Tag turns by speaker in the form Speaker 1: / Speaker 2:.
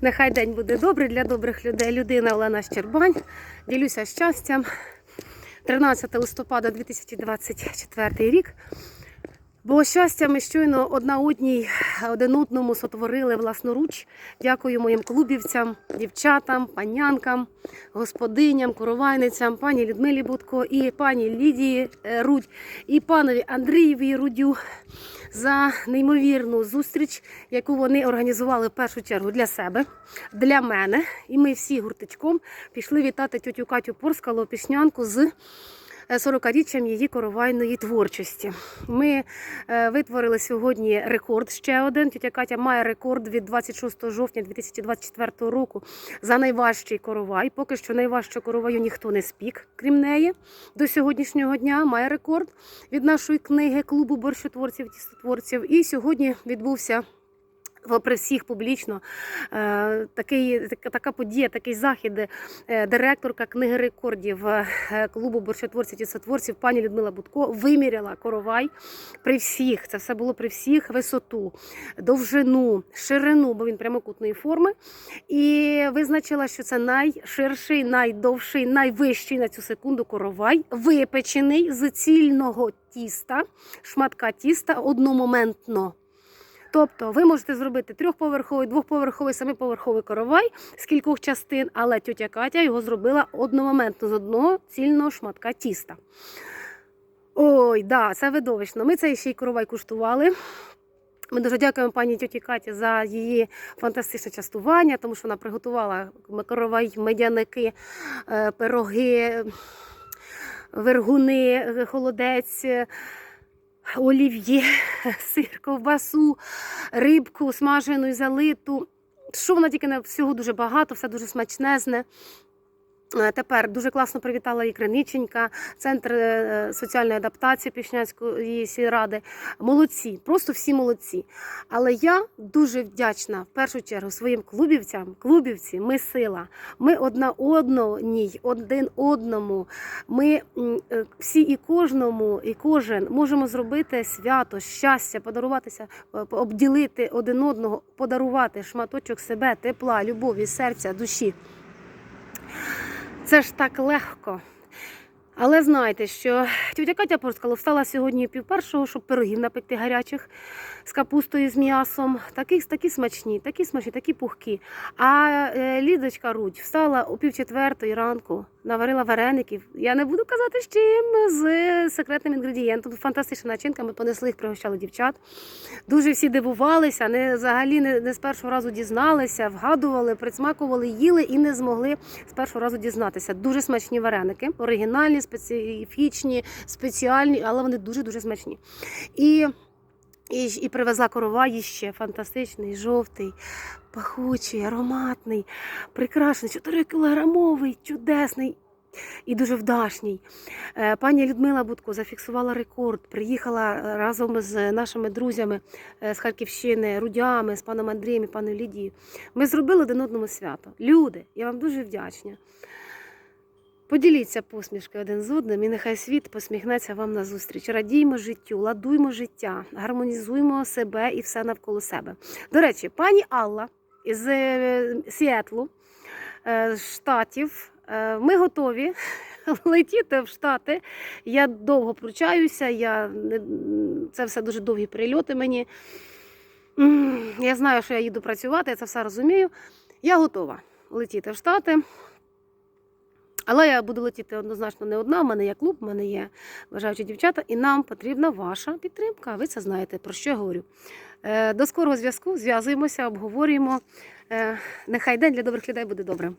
Speaker 1: Нехай день буде добрий для добрих людей. Людина Олена Щербань. Ділюся щастям. 13 листопада 2024 рік. Бо щастя, ми щойно одна одній один одному сотворили власноруч. Дякую моїм клубівцям, дівчатам, панянкам, господиням, коровайницям, пані Людмилі Будко і пані Лідії е, Рудь, і панові Андрієві Рудю за неймовірну зустріч, яку вони організували в першу чергу для себе, для мене. І ми всі гуртичком пішли вітати тютю Катю Порскалу, пішнянку з. 40-річчям її коровайної творчості. Ми е, витворили сьогодні рекорд ще один. Тетя Катя має рекорд від 26 жовтня 2024 року за найважчий коровай. Поки що найважчого короваю ніхто не спік, крім неї. До сьогоднішнього дня має рекорд від нашої книги клубу борщотворців тістотворців. І сьогодні відбувся. При всіх публічно е, такий, така, подія, такий захід, е, директорка книги рекордів е, клубу борщотворців і сотворців пані Людмила Будко виміряла коровай при всіх. Це все було при всіх висоту, довжину, ширину, бо він прямокутної форми. І визначила, що це найширший, найдовший, найвищий на цю секунду коровай, випечений з цільного тіста, шматка тіста одномоментно. Тобто ви можете зробити трьохповерховий, двохповерховий, семиповерховий коровай з кількох частин, але тьотя Катя його зробила одномоментно з одного цільного шматка тіста. Ой, да, це видовищно. Ми цей ще й коровай куштували. Ми дуже дякуємо пані тьоті Каті за її фантастичне частування, тому що вона приготувала коровай, медяники, е, пироги, вергуни, холодець олів'є, сир, ковбасу, рибку смажену і залиту. Що вона тільки на всього дуже багато, все дуже смачнезне. Е, Тепер дуже класно привітала і Криниченька, центр е, соціальної адаптації Пішняцької сільради. Молодці, просто всі молодці. Але я дуже вдячна в першу чергу своїм клубівцям. Клубівці, ми сила. Ми одна одній, один одному. Ми е, всі і кожному, і кожен можемо зробити свято, щастя, подаруватися, обділити один одного, подарувати шматочок себе, тепла, любові, серця, душі. Це ж так легко. Але знайте, що тітя Катя Порскало встала сьогодні пів першого, щоб пирогів напекти гарячих з капустою, з м'ясом. Такі, такі смачні, такі смачні, такі пухкі. А е, Лідочка Рудь встала о пів четвертої ранку, наварила вареників. Я не буду казати з чим, з секретним інгредієнтом. Фантастична начинка, ми понесли їх, пригощали дівчат. Дуже всі дивувалися, не, взагалі не, не з першого разу дізналися, вгадували, присмакували, їли і не змогли з першого разу дізнатися. Дуже смачні вареники, оригінальні, специфічні, спеціальні, але вони дуже-дуже смачні. І, і, і привезла корова ще фантастичний, жовтий, пахучий, ароматний, прекрасний, 4 кілограмовий, чудесний. І дуже вдашній. Е, Пані Людмила Будко зафіксувала рекорд. Приїхала разом з нашими друзями е, з Харківщини, Рудями, з паном Андрієм і паною Лідією. Ми зробили один одному свято. Люди, я вам дуже вдячна. Поділіться посмішки один з одним, і нехай світ посміхнеться вам на зустріч. Радіймо життю, ладуймо життя, гармонізуймо себе і все навколо себе. До речі, пані Алла із е, Сіетлу, е, штатів. Е, Ми готові летіти в Штати. Я довго пручаюся, я це все дуже довгі перельоти мені. Я знаю, що я їду працювати, я це все розумію. Я готова летіти в Штати. Але я буду летіти однозначно не одна. У мене є клуб, у мене є бажаючі дівчата, і нам потрібна ваша підтримка. Ви це знаєте, про що я говорю. Е, До скорого зв'язку, зв'язуємося, обговорюємо. Е, Нехай день для добрих людей буде добрим.